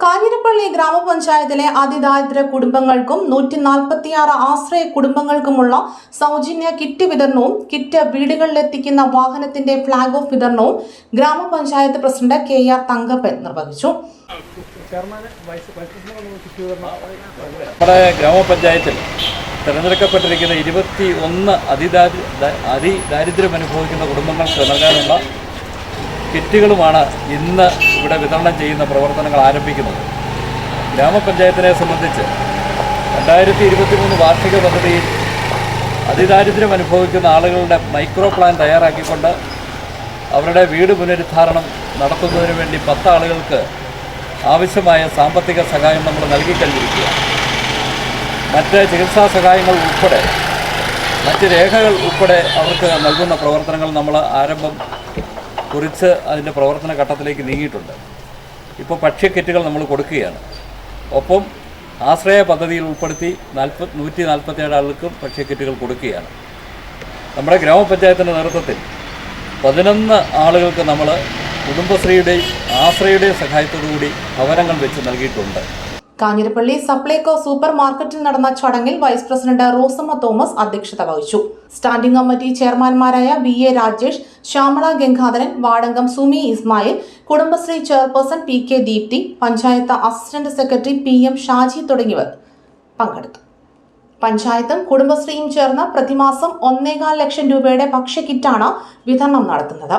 കാഞ്ഞിരപ്പള്ളി ഗ്രാമപഞ്ചായത്തിലെ അതിദാരിദ്ര കുടുംബങ്ങൾക്കും നൂറ്റി നാൽപ്പത്തിയാറ് ആശ്രയ കുടുംബങ്ങൾക്കുമുള്ള സൗജന്യ കിറ്റ് വിതരണവും കിറ്റ് വീടുകളിലെത്തിക്കുന്ന വാഹനത്തിന്റെ ഫ്ളാഗ് ഓഫ് വിതരണവും ഗ്രാമപഞ്ചായത്ത് പ്രസിഡന്റ് കെ ആർ തങ്കപ്പൻ നിർവഹിച്ചു. നമ്മുടെ ഗ്രാമപഞ്ചായത്തിൽ തിരഞ്ഞെടുക്കപ്പെട്ടിരിക്കുന്ന ഇരുപത്തി ഒന്ന് അതിദാരി അതിദാരിദ്ര്യം അനുഭവിക്കുന്ന കുടുംബങ്ങൾക്ക് നൽകാനുള്ള കിറ്റുകളുമാണ് ഇന്ന് ഇവിടെ വിതരണം ചെയ്യുന്ന പ്രവർത്തനങ്ങൾ ആരംഭിക്കുന്നത്. ഗ്രാമപഞ്ചായത്തിനെ സംബന്ധിച്ച് രണ്ടായിരത്തി ഇരുപത്തി മൂന്ന് വാർഷിക പദ്ധതിയിൽ അതിദാരിദ്ര്യം അനുഭവിക്കുന്ന ആളുകളുടെ മൈക്രോ പ്ലാൻ തയ്യാറാക്കിക്കൊണ്ട് അവരുടെ വീട് പുനരുദ്ധാരണം നടത്തുന്നതിന് വേണ്ടി പത്ത് ആളുകൾക്ക് ആവശ്യമായ സാമ്പത്തിക സഹായം നമ്മൾ നൽകിക്കഴിഞ്ഞിരിക്കുക മറ്റ് ചികിത്സാ സഹായങ്ങൾ ഉൾപ്പെടെ മറ്റ് രേഖകൾ ഉൾപ്പെടെ അവർക്ക് നൽകുന്ന പ്രവർത്തനങ്ങൾ നമ്മൾ ആരംഭം കുറിച്ച് അതിന്റെ പ്രവർത്തന ഘട്ടത്തിലേക്ക് നീങ്ങിയിട്ടുണ്ട്. ഇപ്പോൾ ഭക്ഷ്യക്കിറ്റുകൾ നമ്മൾ കൊടുക്കുകയാണ്. ഒപ്പം ആശ്രയ പദ്ധതിയിൽ ഉൾപ്പെടുത്തി നാൽപ്പത് നൂറ്റി നാൽപ്പത്തേഴ് ആളുകൾക്കും ഭക്ഷ്യക്കിറ്റുകൾ കൊടുക്കുകയാണ്. നമ്മുടെ ഗ്രാമപഞ്ചായത്തിന്റെ നേതൃത്വത്തിൽ പതിനൊന്ന് ആളുകൾക്ക് നമ്മൾ കുടുംബശ്രീയുടെയും ആശ്രയുടെയും സഹായത്തോടുകൂടി ഭവനങ്ങൾ വെച്ച് നൽകിയിട്ടുണ്ട്. കാഞ്ഞിരപ്പള്ളി സപ്ലൈകോ സൂപ്പർ മാർക്കറ്റിൽ നടന്ന ചടങ്ങിൽ വൈസ് പ്രസിഡന്റ് റോസമ്മ തോമസ് അധ്യക്ഷത വഹിച്ചു. Standing committee ചെയർമാൻമാരായ V A Rajesh Shyamala Gangadharan Vadankam Sumi Ismail Kudumbashree chairperson P K Deepthi panchayat assistant secretary P M Shaji തുടങ്ങിയവർ പങ്കെടുത്തു. പഞ്ചായത്തും കുടുംബശ്രീയും ചേർന്ന് പ്രതിമാസം ഒന്നേകാൽ ലക്ഷം രൂപയുടെ ഭക്ഷ്യക്കിറ്റാണ് വിതരണം നടത്തുന്നത്.